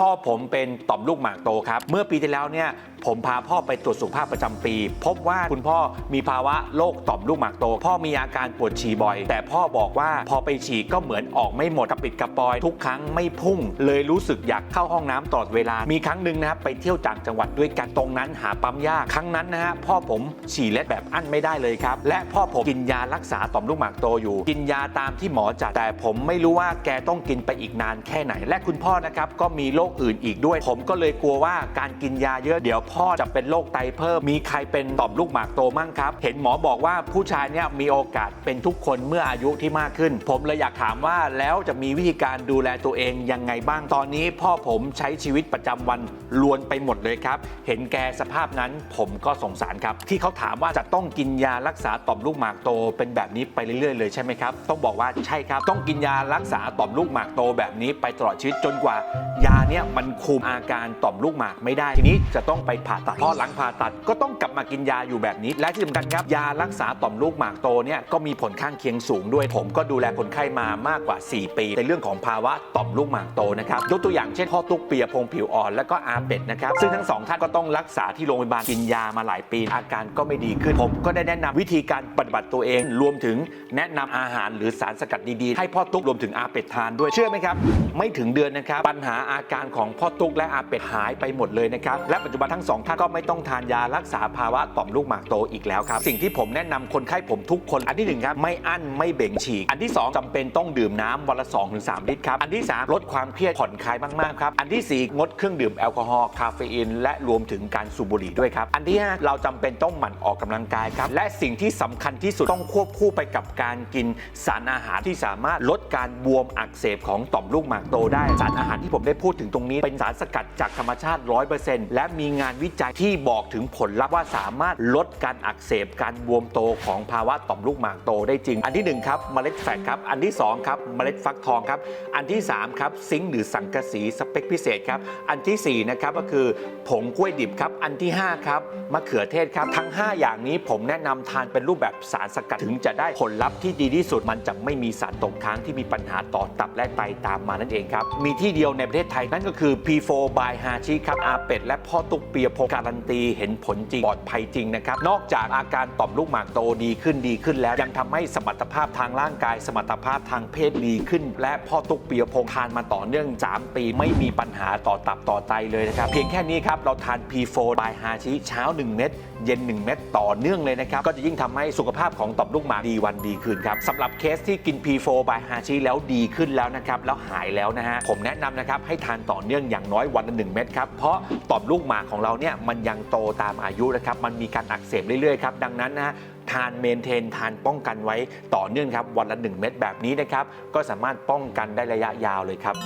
พ่อผมเป็นต่อมลูกหมากโตครับ เมื่อปีที่แล้วเนี่ยผมพาพ่อไปตรวจสุขภาพประจำปี พบว่าคุณพ่อมีภาวะโรคต่อมลูกหมากโต พ่อมีอาการปวดฉี่บ่อย แต่พ่อบอกว่าพอไปฉี่ก็เหมือนออกไม่หมดกระปิดกระปอย ทุกครั้งไม่พุ่ง เลยรู้สึกอยากเข้าห้องน้ำตลอดเวลา มีครั้งหนึ่งนะครับไปเที่ยวต่างจังหวัดด้วยกันตรงนั้นหาปั๊มยากครั้งนั้นนะฮะพ่อผมฉี่เล็ดแบบอั้นไม่ได้เลยครับและพ่อผมกินยารักษาต่อมลูกหมากโตอยู่ กินยาตามที่หมอจัดแต่ผมไม่รู้ว่าแกต้องกินไปอีกนานแค่ไหน และคุณพ่อนะครับก็มีโรคคอื่นอีกด้วย ผมก็เลยกลัวว่าการกินยาเยอะเดี๋ยวพ่อจะเป็นโรคไตเพิ่ม มีใครเป็นต่อมลูกหมากโตมั่งครับ เห็นหมอบอกว่าผู้ชายเนี่ยมีโอกาสเป็นทุกคนเมื่ออายุที่มากขึ้น ผมเลยอยากถามว่าแล้วจะมีวิธีการดูแลตัวเองยังไงบ้างตอนนี้พ่อผมใช้ชีวิตประจำวันล้วนไปหมดเลยครับ เห็นแกสภาพนั้นผมก็สงสารครับ ที่เขาถามว่าจะต้องกินยารักษาต่อมลูกหมากโตเป็นแบบนี้ไปเรื่อยๆเลยใช่ไหมครับ ต้องบอกว่าใช่ครับ ต้องกินยารักษาต่อมลูกหมากโตแบบนี้ไปตลอดชีวิตจนกว่ายานี้เนี่ยมันคุมอาการต่อมลูกหมากไม่ได้ ทีนี้จะต้องไปผ่าตัดพอหลังผ่าตัดก็ต้องกลับมากินยาอยู่แบบนี้ และที่สำคัญครับยารักษาต่อมลูกหมากโตเนี่ยก็มีผลข้างเคียงสูงด้วย ผมก็ดูแลคนไข้มามากกว่า 4 ปี ในเรื่องของภาวะต่อมลูกหมากโตนะครับยกตัวอย่างเช่นพ่อตุ๊กเปียพงผิวอ่อนและก็อาเป็ดนะครับซึ่งทั้งสองท่านก็ต้องรักษาที่โรงพยาบาลกินยามาหลายปี อาการก็ไม่ดีขึ้นผมก็ได้แนะนำวิธีการปฏิบัติตัวเอง รวมถึงแนะนำอาหารหรือสารสกัดดีๆ ให้พ่อตุ๊กรวมถึงอาเป็ดทานด้วยเชื่อไหมครับ ไม่ถึงเดือนนะครับปัญหาอาการของพ่อตุ๊กและอาเป็ดหายไปหมดเลยนะครับ และปัจจุบันทั้งสองท่านก็ไม่ต้องทานยารักษาภาวะต่อมลูกหมากโตอีกแล้วครับ สิ่งที่ผมแนะนำคนไข้ผมทุกคน อันที่หนึ่งครับไม่อั้นไม่เบ่งฉีก อันที่สองจำเป็นต้องดื่มน้ำวันละ2-3ถึงลิตรครับ อันที่สามลดความเครียดผ่อนคลายมากๆครับ อันที่สี่งดเครื่องดื่มแอลกอฮอล์คาเฟอีนและรวมถึงการสูบบุหรี่ด้วยครับ อันที่ห้าเราจำเป็นต้องหมั่นออกกำลังกายครับ และสิ่งที่สำคัญที่สุดต้องควบคู่ไปกับการกินสารอาหารที่สามารถลดการบวมอักเสบของต่อมลูกหมากโตได้ สารอาหารที่ผมได้พูดถึงตรงนี้เป็นสารสกัดจากธรรมชาติ 100%และมีงานวิจัยที่บอกถึงผลลัพธ์ว่าสามารถลดการอักเสบการบวมโตของภาวะต่อมลูกหมากโตได้จริง อันที่หนึ่งครับเมล็ดแฟกครับ อันที่สองครับเมล็ดฟักทองครับ อันที่สามครับ ซิงค์หรือสังกะสีสเปคพิเศษครับ อันที่สี่นะครับก็คือผงกล้วยดิบครับ อันที่ห้าครับมะเขือเทศครับ ทั้ง 5 อย่างนี้ผมแนะนำทานเป็นรูปแบบสารสกัดถึงจะได้ผลลัพธ์ที่ดีที่สุดมันจะไม่มีสารตกค้างที่มีปัญหาต่อตับและไตตามมานั่นเองครับมีที่เดียวในประเทศไทยนั่นก็คือ P4 by h a c h i ครับอาเป็ดและพ่อตุ๊กเปียพงการันตีเห็นผลจริงปลอดภัยจริงนะครับ นอกจากอาการต่อมลูกหมากโตดีขึ้นดีขึ้นแล้ว ยังทำให้สมรรถภาพทางร่างกาย สมรรถภาพทางเพศดีขึ้น และพ่อตุ๊กเปียพงทานมาต่อเนื่อง 3 ปีไม่มีปัญหาต่อตับต่อไตเลยนะครับ เพียงแค่นี้ครับ เราทาน P4 by h a c h i เช้า 1 เม็ดเย็น 1 เม็ดต่อเนื่องเลยนะครับ ก็จะยิ่งทำให้สุขภาพของต่อมลูกหมากดีวันดีคืนครับสำหรับเคสที่กิน P4 by h a c h i แล้วดีขึ้นแล้วนะครับแล้วหายแล้วนะฮะผมแนะนำนะครับให้ทานต่อเนื่องอย่างน้อยวันละหนึ่งเม็ดครับ เพราะต่อมลูกหมากของเราเนี่ยมันยังโตตามอายุนะครับ มันมีการอักเสบเรื่อยๆครับดังนั้นนะฮะทานเมนเทนทานป้องกันไว้ต่อเนื่องครับวันละ 1 เม็ดแบบนี้นะครับ ก็สามารถป้องกันได้ระยะยาวเลยครับ